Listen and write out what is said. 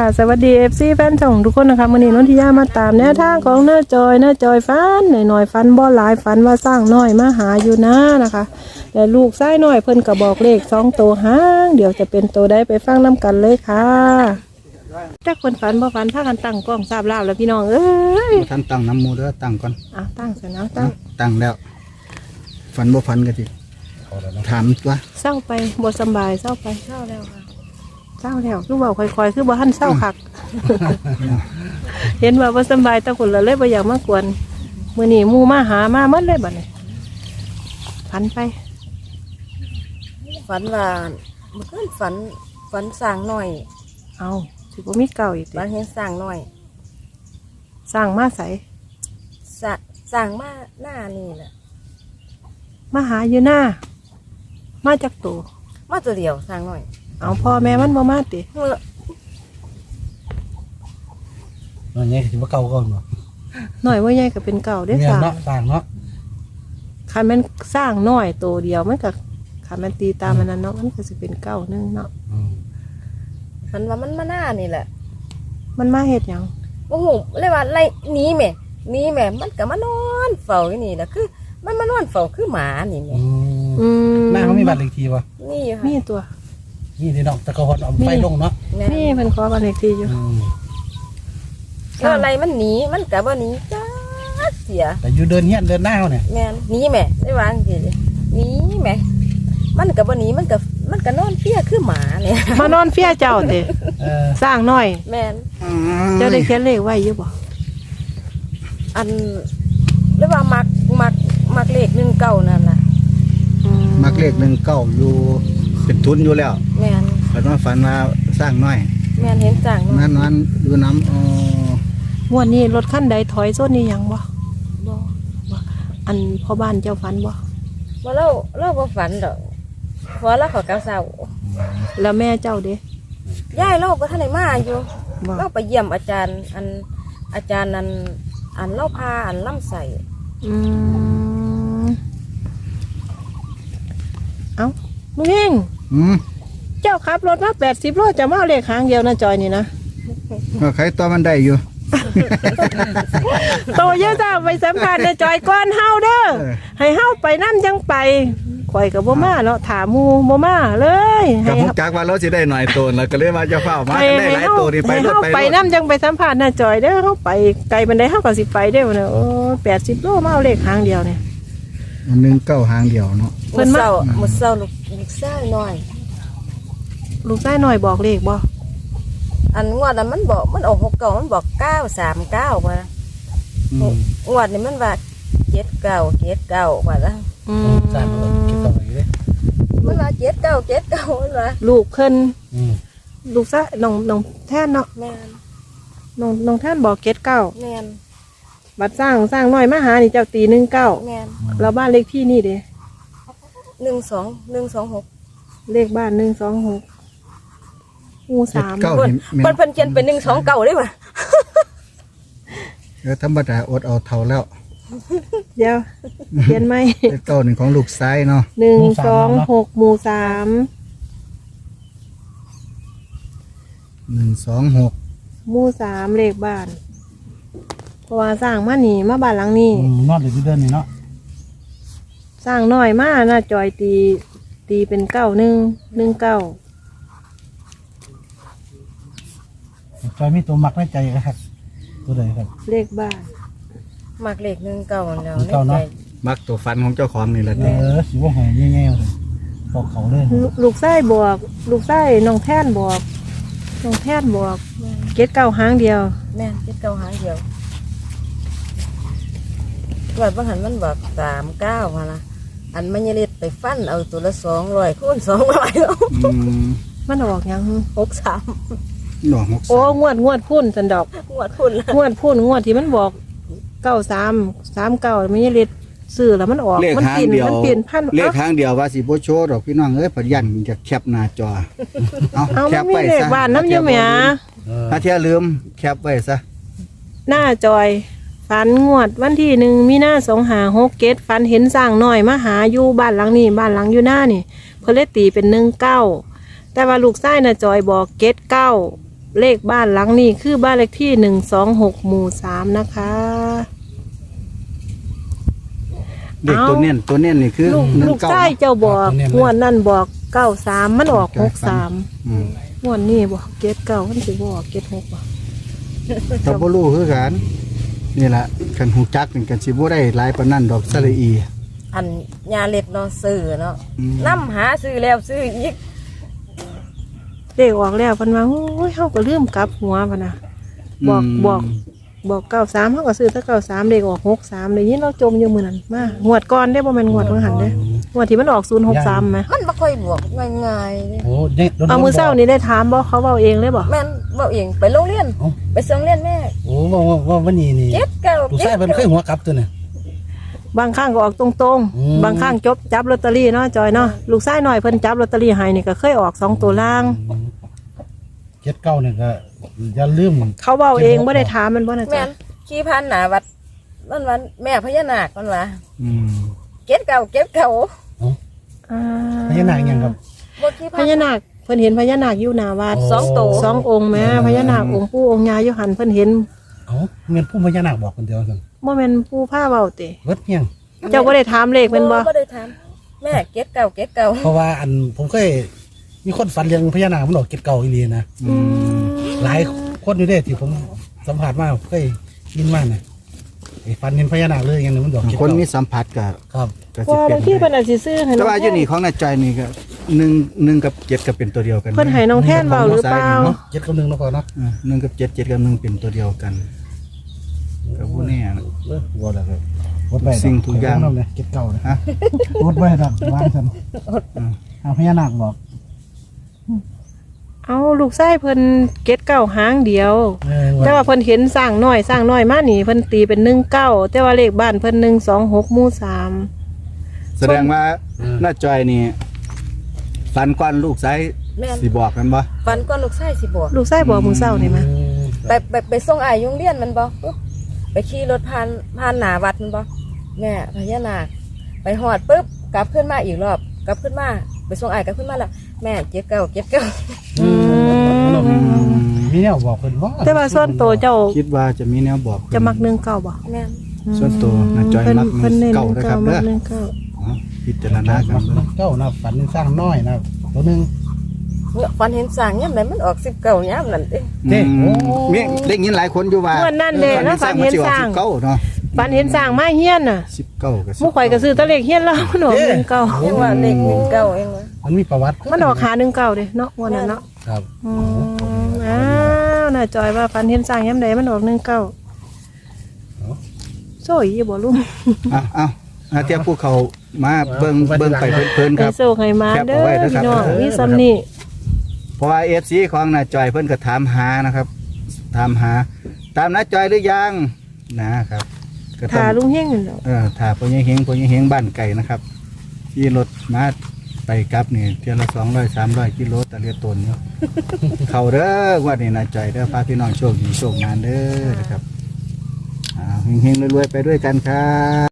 ค่ะสวัสดีเอฟซีแฟนช่องทุกคนนะคะวันนี้นนทิยามาตามแนวทางของเนื้อจอยเนื้อจอยฟันหน่อยหน่อยๆฟันบ่หลายฟันว่าสร้างน้อยมาหาอยู่นะนะคะแต่ลูกไส้น้อยเพิ่นก็บอกเลขสองตัวห้างเดี๋ยวจะเป็นตัวได้ไปฟังน้กันเลยค่ะถ้าคนฝันบ่ฝันพากันตั้งกล้องทราบแล้วแล้วพี่น้องเอ้ยท่านตั้งน้ำมูเด้อตั้งก่อนอะตั้งเสร็จแล้วตั้งตั้งแล้วฝันบ่ฝันก็สิถามตัวเศร้าไปบ่สำบายเศร้าไปเศร้าแล้วค่ะเศ ร้าแล้วคือเบาค่อยๆคือบ่ทันเศร้าคัก เห็นว่าบ่สำบายแตะคนละเลยบ่อยากมากวนมื้อนี้หมู่มาหามาหมดเลยบัดนี้พันไป ฝันว่าเมื่อคืนฝันฝันสร้างหน่อยเอาสิบ่มีเก่าอีกติฝันเห็นสร้างหน่อยสร้างมาใสสร้าสร้างมาหน้านี่แหละมาหาอยู่หน้ามาจากตัวมาตัวเดียวสร้างหน่อย เอาพ่อแม่มันบ่มาติเมื่ออันนี้ถือว่าเก่าก่อนเนาะน้อยว่าใหญ่ก็เป็นเก่าได้เนี่ยสร้างเนาะต่างเนาะคันแม่นสร้างน้อยตัวเดียวมันก็คันแม่นตีตามมันนั้นเนาะมันก็สิเป็นเก่าหนึงเนาะอืมฝันว่ามันมาหน้านี่แหละมันมาเฮ็ดหยังโอ้โหเลยว่าไล่หนีแม่หนีแม่มันก็มานอนเฝ้าอยู่นี่แหละคือ มันมานอนเฝ้าคือหมานี่แม่อืมอืมหน้าเขามีบัตรเลขทีป่ะนี่อยู่มีค่ะตัว นี่ที่น้องตะกอนเอาไฟลงเนาะแม่มีเพิ่นขอบันเลขที่อยู่ อืมก็อะไรมันหนีมันก็บ่หนีจ้าเสีย แต่อยู่เดินเฮียนเดินหน้าเขาเนี่ยแม่นหนีแม่ได้วางสิหนีแม่มันก็บ่หนีมันก็มันก็นอนเปี้ยคือหมาเนี่ยมานอนเฟี้ยเจ้าติเออสร้างน้อย แม่นเจ้าได้เขียนเลขไว้อยู่บ่อันเรียกว่ามักมักมักเลขหนึ่งเก้านั่นล่ะอืมักเลขหนึ่งเก้าอยู่เป็นทุนอยู่แล้ว แม่นฝันว่าฝันว่าสร้างน้อยแม่นเห็นจังนั่นนั้นอยู่น้ำอ๋องวดนี้รถคันใดถอยโซนนี้ยังบ่บ่อันพ่อบ้านเจ้าฝันบ่ว่าเราเราบ่ฝันดอกเพราะเราเขอกับเศร้าแล้วแม่เจ้าเด้ยายเราบ่ทันได้มาอยู่บ่เราไปเยี่ยมอาจารย์ อันอาจารย์นั้นอันเล่าพาอันล่ำใส่อืมเอ้าลุงเฮงอืมเจ้าขับรถมา80โลจะมาเอาเลขหางเดียวนะจอยนี่นะก็ใครตัวมันได้อยู่ โตเยอะจ้าไปสัมภาษณ์ในจอยก่อนเฮาเด้อเออให้เฮาไปนั่จังไปข่อยกับบ่มาเนาะถามหมูบ่มาเลยกับให้พวกจักว่าเราสิได้หน่อยตัวแล้วก็เลยมาจะเฝ้ามาให้ได้หลายให้เฮาตัวนี่ไปให้รถเฮาไปไปรถนํจังไปสัมภาษณ์น่ะจอยเด้อเฮาไปไกลบันไดเฮาก็สิไปเด้อเนาะโอ้80โลมาเอาเลขหางเดียวเนี่ยหนึ่งเก้าหางเดียวเนาะเพิ่มื้นอมาเศร้ามื้อเศร้าลูกลูกชายน้อย ลูกชายน้อยบอกเลขบ่อันงวดนั้นมันบอกมันออกหกเก้ามันบอกเก้าสามเก้าว่าอืมงวดนี้มันว่าเจ็ดเก้าเจ็ดเก้าว่าละอืสร้างเอาเก็บมต่อไปเลยมันว่าเจ็ดเก้าเจ็ดเก้ามันว่าลูกเพิ่นอืมลูกชายน้องน้องแท่นเนาะแม่นน้องน้องแท่นบอกเกตเก้าแม่นบัดสร้างสร้างน้อยมาหานี่เจ้าตี19แม่นแล้วบ้านเลขที่นี่เด้หนึ่งสองหนึ่งสองหกเลขบ้าน126หมู่เจ็ ดสามเก้าเพิ่นเห็นเพิ่นเพิ่นเขียนเป็นหนึ่งสองเก้าได้ป่ะเออธรรมดาอดเอาเท่าแล้วเดี๋ยวเขียนไหมเจ็ดเก้าหนึ่งของลูกซ้ายเนาะหนึ่งสองหกหมู่สามหนึ่งสองหกหมู่สามเลขบ้าน เพราะว่าสร้างมาหนีมาบ้านหลังนี้ อืมนอนอยู่ที่เดินนี่เนาะสร้างน้อยมาน่าจอยตี ตีเป็นเก้าหนึ่งหนึ่งเก้า จอยมีตัวมักในใจครับ ตัวใดครับ เลขบ้านมักเลขหนึ่งเก้าแล้วหนึ่งเก้าเนาะมักตัวฟันของเจ้าของนี่แหละเอเด้อสิว่าหอยแง่ๆเลยบอกเขาเลยลูลูกไส้บวกลูกไส้น้องแท่นบวกน้องแท่นบวกเกตเก้าหางเดียว แม่นเจ็ดเก้าหางเดียววัดบางหันมันบอกสามเก้ามาละอันมันยเล็ดไปฟันเอาตัวละสองร้อยคูณสองร้อยแล้วอืมมันออกหยังหกสาม ดอกหกโอ้งวดงวดพุ่นสันดอกงวดคุณละงวดพุ่นงวดที่มันบอกเก้าสามสามเก้ามันยังเล็ดซื้อแล้วมันออกเลขมัหางปีนเดียว มันเปลี่ยนพันเลขเอ้าหางเดียวว่าสิบ่โชว์ดอกพี่น้องเอ้ยพยันจะแคปหน้าจอเอาเอาแคมันปมีไว้เลขซะบ้านน้ำอยูแหมเออถ้าเที่ยลืมแคปไว้ซะหน้าจอยฝันงวดวันที่หนึ่งมีหน้าสองหาหกเกตฝันเห็นสร้างหน่อยมาหาอยู่บ้านหลังนี้บ้านหลังอยู่หน้านี่เพื่อเลขตีเป็นหนึ่งเก้าแต่ว่าลูกไส้น่ะจอยบอกเกตเก้า เลขบ้านหลังนี้คือบ้านเลขที่หนึ่งสองหกหมู่สามนะคะ เด็กเอ้าตัวเน้นตัวเน้นนี่คือลูกหนึ่ลูงกเก้า ชายเจ้าบอกงวดนั่นบอกเก้าสามมันออกหกสามอืมงวดนี้บอกเกตเก้ามันสิบอกเกตหกบ่แต่บ่รู้คือกันนี่ล่ะคันหูจักนี่กันสิบ่ได้หลายปานนั้นดอกสะเลอี อันยาเล็ดเนาะซื้อเนาะอืมนํหาซื้อแล้วซื้ออีก เลขออกแล้วเพันว่าโอ้ยเฮาก็ลืมกลับหัวพะนะบอกบอกบอกเก้าสามเฮาก็ซื้อถ้าเก้าสามเลขออกหกสามเลยยินเราจมอยู่มือนั้นมางวดก่อนได้บ่แม่นงวดเพิ่งหันเด้งวดที่มันออกศูนย์หกสามไหมมันบ่ค่อยบวกง่ายๆเลยโอ้เนี่ยโดนเอามือเศร้านี่ได้ถามบ่เขาเว้าเองเลยบ่แม่นเว้าเองไปโรงเรียนเอ้าไปส่งเรียนแม่โอ้ว่าว่าว่าวันนี้นี่เจ็ดเก้าลูกเจ็ชายดเพิ่นเคยหัวกลับตัวเนี่ยบางครั้งก็ออกตรงอืมๆบางครั้งจบจับลอตเตอรี่เนาะจอยเนาะลูกชายหน่อยเพิ่นจับลอตเตอรี่ให้นี่ก็เคยออกสองตัวล่าง เจ็ดเก้าเนี่ยก็อย่าลืมเขาเว้าเองบ่ได้ถามมันบ่นะแม่จ๊ะนขี่ผ่านหน้าวัดมันวันแม่พญานาคมันว่าอืมเก็ดเก่าเก็ดเก่าอ่าพญานาคยังครับ บ่ขี่พผ่านญานาคเพิ่นเห็นพญานาคอยู่หน้าวัดสองตัว สององค์แม่พญานาคองค์ปู่องค์ยาอยู่หันเพิ่นเห็นเอ้าเงินผู้พญานาคบอกคนเดียวกันบ่แม่นปู่ผ้าเว้าติเบิดยังเจ้าบ่ได้ถามเลขเป็นบ่บ่ได้ถามแม่เก็ดเก่าเก็ดเก่าเพราะว่าอันผมเคย มีคนฝันเรื่องพญานาคมันออกเก็ดเก่าอีหลีนะอืมหลายคนอยู่เด้ที่ผมสัมผัสมาเคยยินมาเนี่ยไอ้ฝันเห็นพญานาคเลยอย่างนึงมันดอกเก็ดคนเก่ามีสัมผัสกับครับก็สิว่าเป็บานงทีเพิ่นอาจสิซื้อให้แต่น้องว่าอยู่แท่นนี่ของนาจอยนี่ก็หนึ่งหนึ่งกับเจ็ดก็เป็นตัวเดียวกันเพิ่นให้น้องแท่นเว้าหรือเปล่าเนาะเจ็ดกับหนึ่งแล้วพอเนาะอ่าหนึ่งกับเจ็ดเจ็ดกับหนึ่งเป็นตัวเดียวกันก็บ่แน่นะ เออบ่ได้ครับวดไว้สิ่งทุกอย่างเเลยเก็ดเก่าเลยฮะวดไว้ครับวางซั่นเอาพญานาคบอก เอาลูกชายเพิ่นเก็ดเก้าหางเดียว เออแต่ว่าเพิ่นเห็นสร้างน้อยสร้างน้อยมานี่เพิ่นตีเป็นหนึ่งเก้าแต่ว่าเลขบ้านเพิ่นหนึ่งสองหกหมู่สามแสดงว่าน้าจอยนี่ฟันก้อนลูกซ้ายแม่น สิบอกกันบ่ฟันก้อนลูกชายสิบอกลูกชายบอกมือเศร้านี่มาไปไปไปส่งอายยุงเรียนมันบ่ปุ๊บไปขี่รถผ่านผ่านหน้าวัดมันบ่แม่พญานาคไปหอดปุ๊บกลับขึ้นมาอีกรอบกลับขึ้นมา ไปส่งอายกลับขึ้นมาแล้ว แม่เก็ดเก่าเก็ดเก่าอืมมีแนวบอกเพิ่นว่าแต่ว่าส่วนตัวเจ้าคิดว่าจะมีแนวบอกจะมักหนึ่งเก้าบ่แม่นส่วนตัวน้าจอยเพิ่นมักเพิ่นเน้นหเก้านึ่งนะครัเก้าบมัเด้กอหนึ่งเก้าอ๋อพิจารณากันเจ้านะฝันสร้างน้อยนะตัวหนึงเนี่ยฟันเห็นสร้างยามใดมันออก19ยามนั่นติเด้อืมโอ้มีได้ยินหลายคนอยู่ว่าเมื่อนั่นเด้แล้วฝันเห็นสร้างเก้าเนาะฝันเห็นสร้างไม้เฮียนน่ะสิบเก้ากับหมู่ข่อยก็ซื้อแตะเลขเฮียนแล้วมันออกหนึ่งเก้ายังว่าเลข19เองว่า มันมีประวัติ มันออกหาหนึ่งเก้าเด้เนาะวันนั้นเนาะครับอืมอ้าวน่าจอยว่าฝันเห็นสร้างยามใดมันออกหนึ่งเก้าโซ่ยบ่ลุงอะเอาอาเทียบผู้เขามาเบิ่งเบิ่งไปเพลินๆคให้รับโชคให้มาแคปเด้เอาอไว้นะครับ พี่น้องเออมีซ้ำนี่เพราะว่าเอฟซีของนาจอยเพิ่นก็ถามหานะครับถามหา ตามนาจอยหรือยังนะครับก็ต้อทางลุงเฮงนั่นแหละเออถาพญเฮงพญเฮงบ้านไก่นะครับที่รถมา ไปกลับนี่เที่ยวละสองร้อยสามร้อยกิโลตะเรียตนเนาะ เขาเด้อว่านี่นาจเด้อพาพี่น้องโชคดีโชคงานเด้อนะครับอ่าเฮงๆรวยๆไปด้วยกันครับ